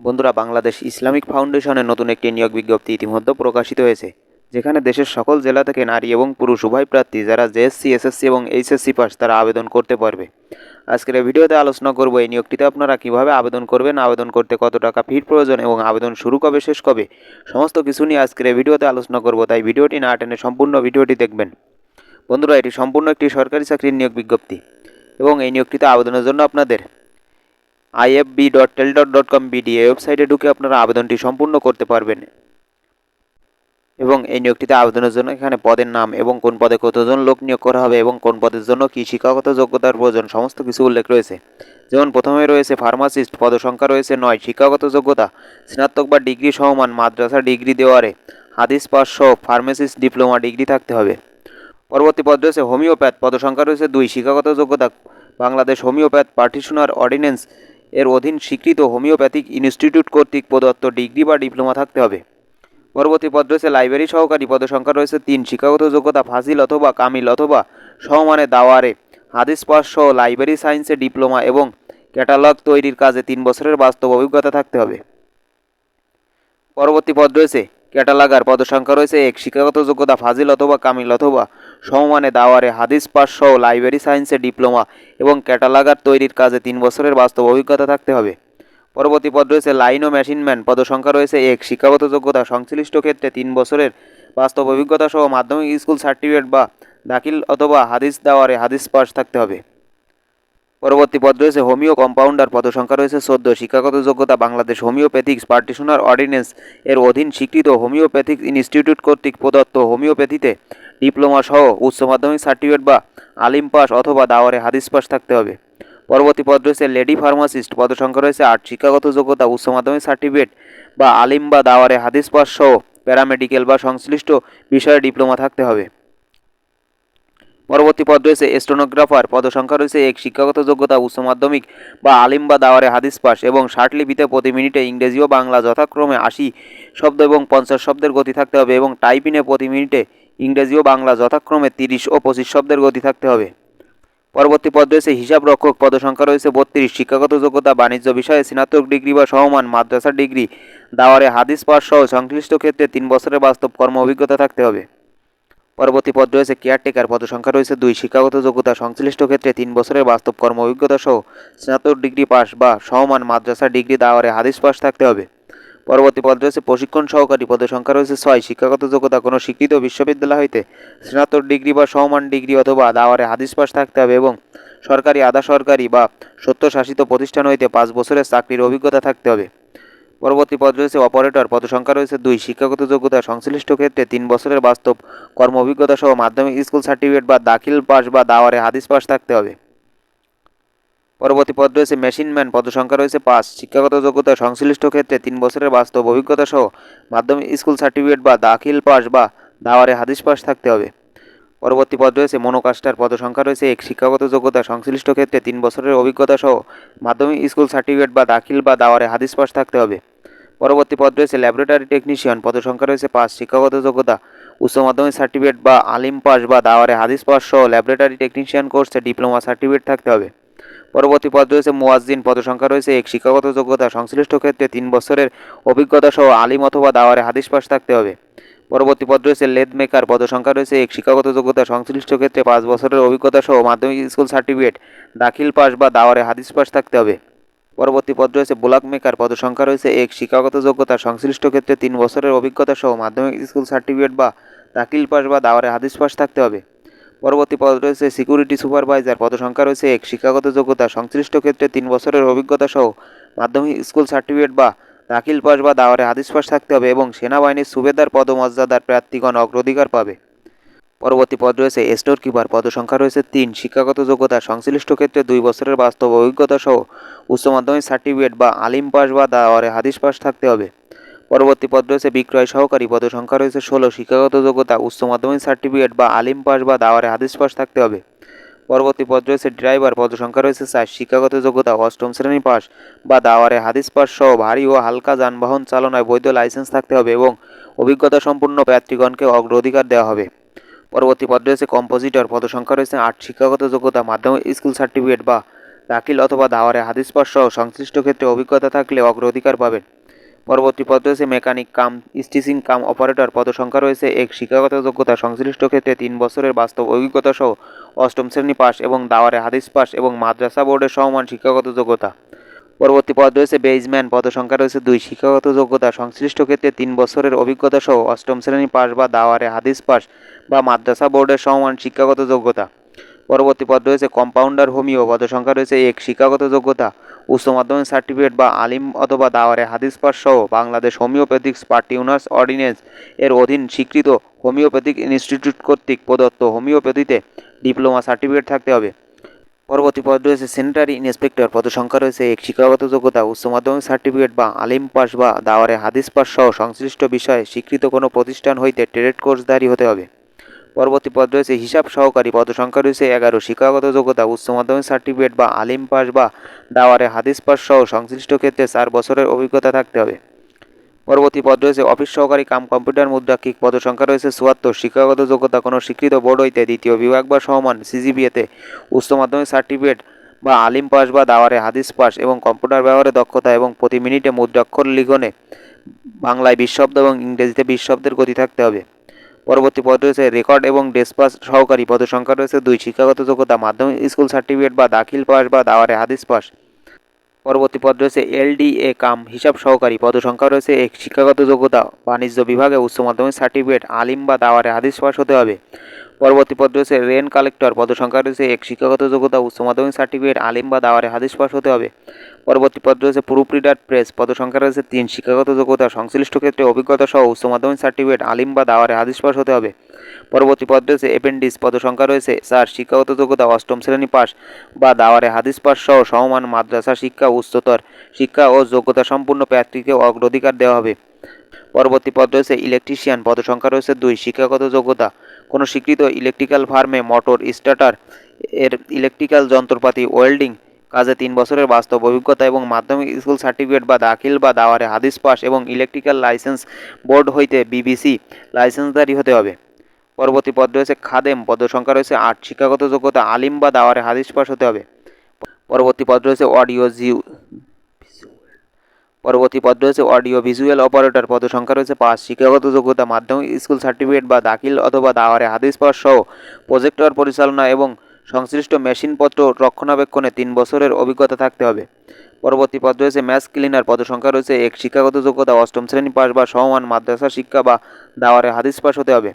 বন্ধুরা, বাংলাদেশ ইসলামিক ফাউন্ডেশনের নতুন একটি নিয়োগ বিজ্ঞপ্তি ইতিমধ্যে প্রকাশিত হয়েছে, যেখানে দেশের সকল জেলা থেকে নারী এবং পুরুষ উভয় প্রার্থী যারা জেএসসি, এসএসসি এবং এইচএসসি পাস তারা আবেদন করতে পারবে। আজকের এই ভিডিওতে আলোচনা করব এই নিয়োগটিতে আপনারা কীভাবে আবেদন করবেন, আবেদন করতে কত টাকা ফির প্রয়োজন এবং আবেদন শুরু কবে, শেষ কবে, সমস্ত কিছু নিয়ে আজকের এই ভিডিওতে আলোচনা করব, তাই ভিডিওটি না টেনে সম্পূর্ণ ভিডিওটি দেখবেন। বন্ধুরা, এটি সম্পূর্ণ একটি সরকারি চাকরির নিয়োগ বিজ্ঞপ্তি এবং এই নিয়োগটিতে আবেদনের জন্য আপনাদের IFB dot tel dot dot com BD এই ওয়েবসাইটে ঢুকে আপনারা আবেদনটি সম্পূর্ণ করতে পারবেন। এবং এই নিয়োগটিতে আবেদনের জন্য এখানে পদের নাম এবং কোন পদে কতজন লোক নিয়োগ করা হবে এবং কোন পদের জন্য কী শিক্ষাগত যোগ্যতার প্রয়োজন, সমস্ত কিছু উল্লেখ রয়েছে। যেমন প্রথমে রয়েছে ফার্মাসিস্ট পদসংখ্যা রয়েছে নয়, শিক্ষাগত যোগ্যতা, স্নাতক বা ডিগ্রি সমমান মাদ্রাসা ডিগ্রি দেওয়ারে, হাদিস সহ ফার্মাসিস্ট ডিপ্লোমা ডিগ্রি থাকতে হবে। পরবর্তী পদ রয়েছে হোমিওপ্যাথ পদসংখ্যা রয়েছে দুই, শিক্ষাগত যোগ্যতা, বাংলাদেশ হোমিওপ্যাথ পার্টিশনার অর্ডিন্যান্স এর অধীন স্বীকৃত হোমিওপ্যাথিক ইনস্টিটিউট কর্তৃক প্রদত্ত ডিগ্রি বা ডিপ্লোমা থাকতে হবে। পরবর্তী পদ রয়েছে লাইব্রেরি সহকারী, পদসংখ্যা রয়েছে তিন, শিক্ষাগত যোগ্যতা ফাজিল অথবা কামিল অথবা সমমানে দাওয়ারে। হাদিস পাস সহ লাইব্রেরি সায়েন্সে ডিপ্লোমা এবং ক্যাটালগ তৈরির কাজে তিন বছরের বাস্তব অভিজ্ঞতা থাকতে হবে। পরবর্তী পদ রয়েছে ক্যাটালাগার, পদসংখ্যা রয়েছে এক, শিক্ষাগত যোগ্যতা ফাজিল অথবা কামিল অথবা সমমানে দাওয়ারে হাদিস পাস সহ লাইব্রেরি সায়েন্সে ডিপ্লোমা এবং ক্যাটালাগার তৈরির কাজে তিন বছরের বাস্তব অভিজ্ঞতা থাকতে হবে। পরবর্তী পদ রয়েছে লাইন ও মেশিনম্যান পদসংখ্যা রয়েছে এক। শিক্ষাগত যোগ্যতা সংশ্লিষ্ট ক্ষেত্রে তিন বছরের বাস্তব অভিজ্ঞতা সহ মাধ্যমিক স্কুল সার্টিফিকেট বা দাখিল অথবা হাদিস দাওয়ারে হাদিস পাস থাকতে হবে। পরবর্তী পদ রয়েছে হোমিও কম্পাউন্ডার, পদসংখ্যা রয়েছে চোদ্দ। শিক্ষাগত যোগ্যতা, বাংলাদেশ হোমিওপ্যাথিক্স পার্টিশনার অর্ডিন্যান্স এর অধীন স্বীকৃত হোমিওপ্যাথিক ইনস্টিটিউট কর্তৃক প্রদত্ত হোমিওপ্যাথিতে ডিপ্লোমা সহ উচ্চ মাধ্যমিক সার্টিফিকেট বা আলিম পাস অথবা দাওয়ারে হাদিস পাস থাকতে হবে। পরবর্তী পদ রয়েছে লেডি ফার্মাসিস্ট, পদসংখ্যা রয়েছে আট। শিক্ষাগত যোগ্যতা, উচ্চ মাধ্যমিক সার্টিফিকেট বা আলিম বা দাওয়ারে হাদিস পাস সহ প্যারামেডিক্যাল বা সংশ্লিষ্ট বিষয়ে ডিপ্লোমা থাকতে হবে। পরবর্তী পদ রয়েছে স্টোনোগ্রাফার। পদসংখ্যা রয়েছে এক শিক্ষাগত যোগ্যতা, উচ্চ মাধ্যমিক বা আলিম বা দাওয়ারে হাদিস পাস এবং লিপিতে প্রতি মিনিটে ইংরেজি ও বাংলা যথাক্রমে আশি শব্দ এবং পঞ্চাশ শব্দের গতি থাকতে হবে এবং টাইপিনে প্রতি মিনিটে ইংরেজি ও বাংলা যথাক্রমে তিরিশ ও পঁচিশ শব্দের গতি থাকতে হবে। পরবর্তী পদ রয়েছে হিসাব রক্ষক। পদসংখ্যা রয়েছে বত্রিশ। শিক্ষাগত যোগ্যতা, বাণিজ্য বিষয়ে স্নাতক ডিগ্রি বা সমমান মাদ্রাসা ডিগ্রি, দাওয়ারে হাদিস পাস সহ সংশ্লিষ্ট ক্ষেত্রে তিন বছরের বাস্তব কর্ম অভিজ্ঞতা থাকতে হবে। পরবর্তী পদ রয়েছে কেয়ারটেকার পদসংখ্যা রয়েছে দুই। শিক্ষাগত যোগ্যতা সংশ্লিষ্ট ক্ষেত্রে তিন বছরের বাস্তব কর্ম অভিজ্ঞতা সহ স্নাতক ডিগ্রি পাস বা সমমান মাদ্রাসা ডিগ্রি দাওয়ারে হাদিস পাস থাকতে হবে। পরবর্তী পদ রয়েছে প্রশিক্ষণ সহকারী পদের সংখ্যা রয়েছে ছয়। শিক্ষাগত যোগ্যতা কোনো স্বীকৃত বিশ্ববিদ্যালয় হইতে স্নাতক ডিগ্রি বা সমমান ডিগ্রি অথবা দাওয়ারে হাদিস পাস থাকতে হবে এবং সরকারি, আধা সরকারি বা সত্যশাসিত প্রতিষ্ঠান হইতে পাঁচ বছরের চাকরির অভিজ্ঞতা থাকতে হবে। পরবর্তী পদ রয়েছে অপারেটর পদসংখ্যা রয়েছে দুই। শিক্ষাগত যোগ্যতা সংশ্লিষ্ট ক্ষেত্রে তিন বছরের বাস্তব কর্ম অভিজ্ঞতা সহ মাধ্যমিক স্কুল সার্টিফিকেট বা দাখিল পাস বা দাওয়ারে হাদিস পাস থাকতে হবে। পরবর্তী পদ রয়েছে মেশিনম্যান পদসংখ্যা রয়েছে পাঁচ। শিক্ষাগত যোগ্যতা সংশ্লিষ্ট ক্ষেত্রে তিন বছরের বাস্তব অভিজ্ঞতা সহ মাধ্যমিক স্কুল সার্টিফিকেট বা দাখিল পাস বা দাওয়ারে হাদিস পাস থাকতে হবে। পরবর্তী পদ রয়েছে মনোকাস্টার পদসংখ্যা রয়েছে। এক শিক্ষাগত যোগ্যতা সংশ্লিষ্ট ক্ষেত্রে তিন বছরের অভিজ্ঞতা সহ মাধ্যমিক স্কুল সার্টিফিকেট বা দাখিল বা দাওয়ারে হাদিস পাশ থাকতে হবে। পরবর্তী পদ রয়েছে ল্যাবরেটরি টেকনিশিয়ান। পদসংখ্যা রয়েছে পাঁচ শিক্ষাগত যোগ্যতা, উচ্চ মাধ্যমিক সার্টিফিকেট বা আলিম পাস বা দাওয়ারে হাদিস পাস সহ ল্যাবরেটরি টেকনিশিয়ান কোর্সে ডিপ্লোমা সার্টিফিকেট থাকতে হবে। পরবর্তী পদ রয়েছে মুয়াজ্জিন। পদসংখ্যা রয়েছে এক শিক্ষাগত যোগ্যতা সংশ্লিষ্ট ক্ষেত্রে তিন বছরের অভিজ্ঞতা সহ আলিম অথবা দাওয়ারে হাদিস পাস থাকতে হবে। পরবর্তী পদ রয়েছে লেদ মেকার। পদসংখ্যা রয়েছে এক। শিক্ষাগত যোগ্যতা সংশ্লিষ্ট ক্ষেত্রে পাঁচ বছরের অভিজ্ঞতা সহ মাধ্যমিক স্কুল সার্টিফিকেট, দাখিল পাস বা দাওয়ারে হাদিস পাস থাকতে হবে। পরবর্তী পদ রয়েছে ব্লক মেকার। পদসংখ্যা রয়েছে এক। শিক্ষাগত যোগ্যতা সংশ্লিষ্ট ক্ষেত্রে তিন বছরের অভিজ্ঞতা সহ মাধ্যমিক স্কুল সার্টিফিকেট বা দাখিল পাস বা দাওয়ারে হাদিস পাস থাকতে হবে। পরবর্তী পদ রয়েছে সিকিউরিটি সুপারভাইজার। পদসংখ্যা রয়েছে এক। শিক্ষাগত যোগ্যতা সংশ্লিষ্ট ক্ষেত্রে তিন বছরের অভিজ্ঞতা সহ মাধ্যমিক স্কুল সার্টিফিকেট বা দাখিল পাস বা দাওয়ারে হাদিস পাস থাকতে হবে এবং সেনাবাহিনীর সুবেদার, পদমর্যাদার প্রার্থীগণ অগ্রাধিকার পাবে। পরবর্তী পদ রয়েছে স্টোর কিপার। পদসংখ্যা রয়েছে তিন। শিক্ষাগত যোগ্যতা, সংশ্লিষ্ট ক্ষেত্রে দুই বছরের বাস্তব অভিজ্ঞতা সহ উচ্চ মাধ্যমিক সার্টিফিকেট বা আলিম পাস বা দাওয়ারে হাদিস পাস থাকতে হবে। পরবর্তী পদ রয়েছে বিক্রয় সহকারী। পদের সংখ্যা রয়েছে ষোলো। শিক্ষাগত যোগ্যতা, উচ্চ মাধ্যমিক সার্টিফিকেট বা আলিম পাস বা দাওয়ারে হাদিস পাস থাকতে হবে। পরবর্তী পদ রয়েছে ড্রাইভার পদ সংখ্যা রয়েছে চার, শিক্ষাগত যোগ্যতা অষ্টম শ্রেণি পাস। বা দাওয়ারে হাদিস পাস সহ ভারী ও হালকা যানবাহন চালনায় বৈধ লাইসেন্স থাকতে হবে এবং অভিজ্ঞতা সম্পন্ন প্রার্থীগণকে অগ্রাধিকার দেওয়া হবে। পরবর্তী পদ রয়েছে কম্পোজিটর পদ সংখ্যা রয়েছে আট, শিক্ষাগত যোগ্যতা, মাধ্যমিক স্কুল সার্টিফিকেট বা দাখিল অথবা দাওয়ারে হাদিস পাস সহ সংশ্লিষ্ট ক্ষেত্রে অভিজ্ঞতা থাকলে অগ্রাধিকার পাবেন। পরবর্তী পদ রয়েছে মেকানিক কাম, স্টিচিং কাম অপারেটর পদসংখ্যা রয়েছে এক শিক্ষাগত যোগ্যতা সংশ্লিষ্ট ক্ষেত্রে তিন বছরের বাস্তব অভিজ্ঞতা সহ অষ্টম শ্রেণি পাস এবং দাওয়ারে হাদিস পাস এবং মাদ্রাসা বোর্ডের সমমান শিক্ষাগত যোগ্যতা। পরবর্তী পদ রয়েছে বেজম্যান পদসংখ্যা রয়েছে দুই শিক্ষাগত যোগ্যতা সংশ্লিষ্ট ক্ষেত্রে তিন বছরের অভিজ্ঞতা সহ অষ্টম শ্রেণি পাস বা দাওয়ারে হাদিস পাস বা মাদ্রাসা বোর্ডের সমমান শিক্ষাগত যোগ্যতা। পরবর্তী পদ রয়েছে কম্পাউন্ডার হোমিও। পদসংখ্যা রয়েছে এক। শিক্ষাগত যোগ্যতা, উচ্চ মাধ্যমিক সার্টিফিকেট বা আলিম অথবা দাওয়ারে হাদিস পাস সহ বাংলাদেশ হোমিওপ্যাথিক্স পার্টিউনার্স অর্ডিনেন্স এর অধীন স্বীকৃত হোমিওপ্যাথিক ইনস্টিটিউট কর্তৃক প্রদত্ত হোমিওপ্যাথিতে ডিপ্লোমা সার্টিফিকেট থাকতে হবে। পরবর্তী পদ রয়েছে সেনিটারি ইন্সপেক্টর পদসংখ্যা রয়েছে এক। শিক্ষাগত যোগ্যতা, উচ্চ মাধ্যমিক সার্টিফিকেট বা আলিম পাস বা দাওয়ারে হাদিস পাস সহ সংশ্লিষ্ট বিষয়ে স্বীকৃত কোনো প্রতিষ্ঠান হইতে ট্রেড কোর্সধারী হতে হবে। পরবর্তী পদ রয়েছে হিসাব সহকারী। পদসংখ্যা রয়েছে এগারো। শিক্ষাগত যোগ্যতা, উচ্চ মাধ্যমিক সার্টিফিকেট বা আলিম পাস বা দাওয়ারে হাদিস পাস সহ সংশ্লিষ্ট ক্ষেত্রে চার বছরের অভিজ্ঞতা থাকতে হবে। পরবর্তী পদ রয়েছে অফিস সহকারী কাম কম্পিউটার মুদ্রাক্ষিক। পদসংখ্যা রয়েছে চুয়াত্তর। শিক্ষাগত যোগ্যতা, কোনো স্বীকৃত বোর্ড হইতে দ্বিতীয় বিভাগ বা সমান সিজিবিএতে উচ্চ মাধ্যমিক সার্টিফিকেট বা আলিম পাস বা দাওয়ারে হাদিস পাস এবং কম্পিউটার ব্যবহারে দক্ষতা এবং প্রতি মিনিটে মুদ্রাক্ষর লিখনে বাংলায় বিশ শব্দ এবং ইংরেজিতে বিশ শব্দের গতি থাকতে হবে। পরবর্তী পদ রয়েছে রেকর্ড এবং ডেসপাস সহকারী। পদসংখ্যা রয়েছে দুই, শিক্ষাগত যোগ্যতা, মাধ্যমিক স্কুল সার্টিফিকেট বা দাখিল পাস বা দাওয়ারে হাদিস পাস। পরবর্তী পদ রয়েছে এলডিএ কাম, হিসাব সহকারী। পদসংখ্যা রয়েছে এক, শিক্ষাগত যোগ্যতা, বাণিজ্য বিভাগে উচ্চ মাধ্যমিক সার্টিফিকেট, আলিম বা দাওয়ারে হাদিস পাস হতে হবে। পরবর্তী পদ রয়েছে রেন কালেক্টর। পদসংখ্যা রয়েছে এক। শিক্ষাগত যোগ্যতা, উচ্চ মাধ্যমিক সার্টিফিকেট, আলিম বা দাওয়ারে হাদিস পাস হতে হবে। পরবর্তী পদ রয়েছে প্রুফ রিডার প্রেস। পদসংখ্যা রয়েছে তিন। শিক্ষাগত যোগ্যতা, সংশ্লিষ্ট ক্ষেত্রে অভিজ্ঞতা সহ উচ্চ মাধ্যমিক সার্টিফিকেট, আলিম বা দাওয়ারে হাদিস পাস হতে হবে। পরবর্তী পদ রয়েছে অ্যাপেন্ডিস পদসংখ্যা রয়েছে চার। শিক্ষাগত যোগ্যতা, অষ্টম শ্রেণি পাস বা দাওয়ারে হাদিস পাস সহ সমমান মাদ্রাসা শিক্ষা উচ্চতর। শিক্ষা ও যোগ্যতা সম্পূর্ণ প্রার্থীকে অগ্রাধিকার দেওয়া হবে। পরবর্তী পদ রয়েছে ইলেকট্রিশিয়ান। পদসংখ্যা রয়েছে দুই। শিক্ষাগত যোগ্যতা কোনো স্বীকৃত ইলেকট্রিক্যাল ফার্মে মোটর স্টার্টার এর ইলেকট্রিক্যাল যন্ত্রপাতি ওয়েল্ডিং কাজে তিন বছরের বাস্তব অভিজ্ঞতা এবং মাধ্যমিক স্কুল সার্টিফিকেট বা দাখিল বা দাওয়ারে হাদিস পাস এবং ইলেকট্রিক্যাল লাইসেন্স বোর্ড হইতে বিবিসি লাইসেন্সধারী হতে হবে। পরবর্তী পদ রয়েছে খাদেম পদসংখ্যা রয়েছে আট, শিক্ষাগত যোগ্যতা আলিম বা দাওয়ারে হাদিস পাস হতে হবে। পরবর্তী পদ রয়েছে অডিও জিউ পরবর্তী পদ রয়েছে অডিও ভিজুয়াল অপারেটর। পদ সংখ্যা রয়েছে পাঁচ। শিক্ষাগত যোগ্যতা, মাধ্যমিক, স্কুল সার্টিফিকেট বা দাখিল অথবা দাওয়ারে হাদিস পাস সহ প্রজেক্টর পরিচালনা এবং সংশ্লিষ্ট মেশিনপত্র রক্ষণাবেক্ষণে তিন বছরের অভিজ্ঞতা থাকতে হবে। পরবর্তী পদ রয়েছে ম্যাচ ক্লিনার। পদ সংখ্যা রয়েছে এক। শিক্ষাগত যোগ্যতা, অষ্টম শ্রেণি পাস বা সমমান মাদ্রাসা শিক্ষা বা দাওয়ারে হাদিস পাস হতে হবে।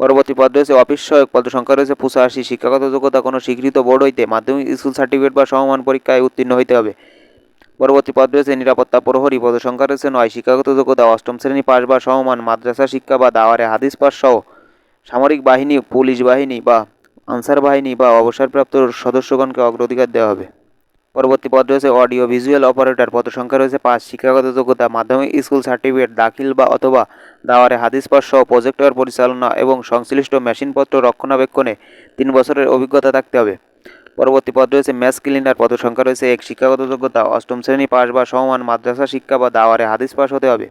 পরবর্তী পদ রয়েছে অফিস সহায়ক। পদ সংখ্যা রয়েছে পঁচাশি। শিক্ষাগত যোগ্যতা, কোনো স্বীকৃত বোর্ড হইতে মাধ্যমিক, স্কুল সার্টিফিকেট বা সমমান পরীক্ষায় উত্তীর্ণ হইতে হবে। পরবর্তী পদ রয়েছে নিরাপত্তা প্রহরী পদ সংখ্যা রয়েছে নয়, শিক্ষাগত যোগ্যতা অষ্টম শ্রেণি পাস বা সমমান, মাদ্রাসা শিক্ষা বা দাওয়ারে হাদিস পাস সহ। সামরিক বাহিনী, পুলিশ বাহিনী বা আনসার বাহিনী বা অবসরপ্রাপ্ত সদস্যগণকে অগ্রাধিকার দেওয়া হবে। পরবর্তী পদ রয়েছে অডিও ভিজুয়াল অপারেটর পদ সংখ্যা রয়েছে পাঁচ, শিক্ষাগত যোগ্যতা, মাধ্যমিক স্কুল সার্টিফিকেট, দাখিল বা অথবা দাওয়ারে হাদিস পাস সহ প্রজেক্টর পরিচালনা এবং সংশ্লিষ্ট মেশিনপত্র রক্ষণাবেক্ষণে তিন বছরের অভিজ্ঞতা থাকতে হবে। পরবর্তী পদ রয়েছে ম্যাচ ক্লিনার পদ সংখ্যা রয়েছে এক, শিক্ষাগত যোগ্যতা, অষ্টম শ্রেণি পাস বা সমমান মাদ্রাসা শিক্ষা বা দাওয়ারে হাদিস পাস হতে হবে।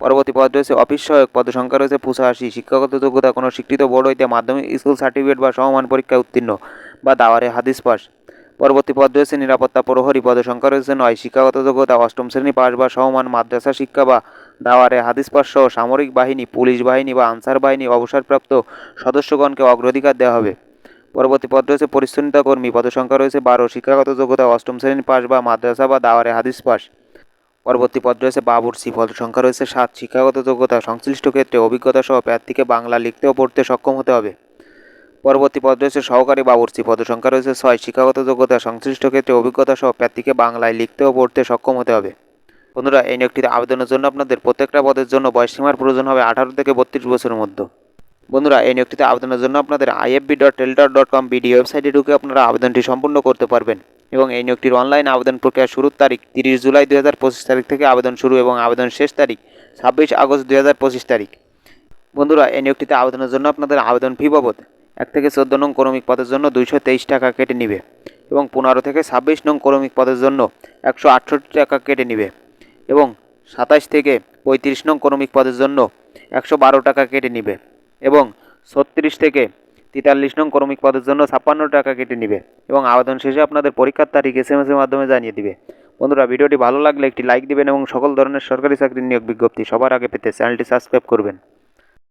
পরবর্তী পদ রয়েছে অফিস সহায়ক পদ সংখ্যা রয়েছে পঁচাশি, শিক্ষাগত যোগ্যতা, কোনো স্বীকৃত বোর্ড হইতে মাধ্যমিক স্কুল সার্টিফিকেট বা সমমান পরীক্ষায় উত্তীর্ণ বা দাওয়ারে হাদিস পাস পরবর্তী পদ রয়েছে নিরাপত্তা প্রহরী পদ সংখ্যা রয়েছে নয়, শিক্ষাগত যোগ্যতা, অষ্টম শ্রেণি পাস বা সমমান মাদ্রাসা শিক্ষা বা দাওয়ারে হাদিস পাস সহ সামরিক বাহিনী, পুলিশ বাহিনী বা আনসার বাহিনী অবসরপ্রাপ্ত সদস্যগণকে অগ্রাধিকার দেওয়া হবে। পরবর্তী পদ রয়েছে পরিচ্ছন্নতা কর্মী। পদ সংখ্যা রয়েছে বারো। শিক্ষাগত যোগ্যতা অষ্টম শ্রেণি পাস বা মাদ্রাসা বা দাওয়ারে হাদিস পাস পরবর্তী পদ রয়েছে বাবুরসি পদ সংখ্যা রয়েছে সাত। শিক্ষাগত যোগ্যতা, সংশ্লিষ্ট ক্ষেত্রে অভিজ্ঞতা সহ প্রার্থীকে বাংলা লিখতে ও পড়তে সক্ষম হতে হবে। পরবর্তী পদ রয়েছে সহকারী বাবুর্চি। পদ সংখ্যা রয়েছে ছয়। শিক্ষাগত যোগ্যতা, সংশ্লিষ্ট ক্ষেত্রে অভিজ্ঞতা সহ প্রার্থীকে বাংলায় লিখতে ও পড়তে সক্ষম হতে হবে। বন্ধুরা, এই নিয়োগটিতে আবেদনের জন্য আপনাদের প্রত্যেকটা পদের জন্য বয়সীমার প্রয়োজন হবে আঠারো থেকে বত্রিশ বছরের মধ্যে। বন্ধুরা, এই নিয়োগটিতে আবেদনের জন্য আপনাদের আইএফবি ডট টেলডর ডট কম বিডি ওয়েবসাইটে ঢুকে আপনারা আবেদনটি সম্পূর্ণ করতে পারবেন এবং এই নিয়োগটির অনলাইন আবেদন প্রক্রিয়া শুরুর তারিখ তিরিশ জুলাই দুই হাজার পঁচিশ তারিখ থেকে আবেদন শুরু এবং আবেদন শেষ তারিখ ছাব্বিশ আগস্ট দুই হাজার পঁচিশ তারিখ। বন্ধুরা, এই নিয়োগটিতে আবেদনের জন্য আপনাদের আবেদন ফি বাবদ এক থেকে চোদ্দ নং ক্রমিক পদের জন্য দুইশো তেইশ টাকা কেটে নিবে এবং পনেরো থেকে ছাব্বিশ নং ক্রমিক পদের জন্য একশো আটষট্টি টাকা কেটে নিবে এবং সাতাশ থেকে পঁয়ত্রিশ নং ক্রমিক পদের জন্য একশো বারো টাকা কেটে নিবে। এবং ছত্রিশ থেকে তেতাল্লিশ নং কর্মিক পদের জন্য ছাপ্পান্ন টাকা কেটে নেবে এবং আবেদন শেষে আপনাদের পরীক্ষার তারিখ এস এম এর মাধ্যমে জানিয়ে দিবে। বন্ধুরা, ভিডিওটি ভালো লাগলে একটি লাইক দিবেন এবং সকল ধরনের সরকারি চাকরির নিয়োগ বিজ্ঞপ্তি সবার আগে পেতে চ্যানেলটি সাবস্ক্রাইব করবেন।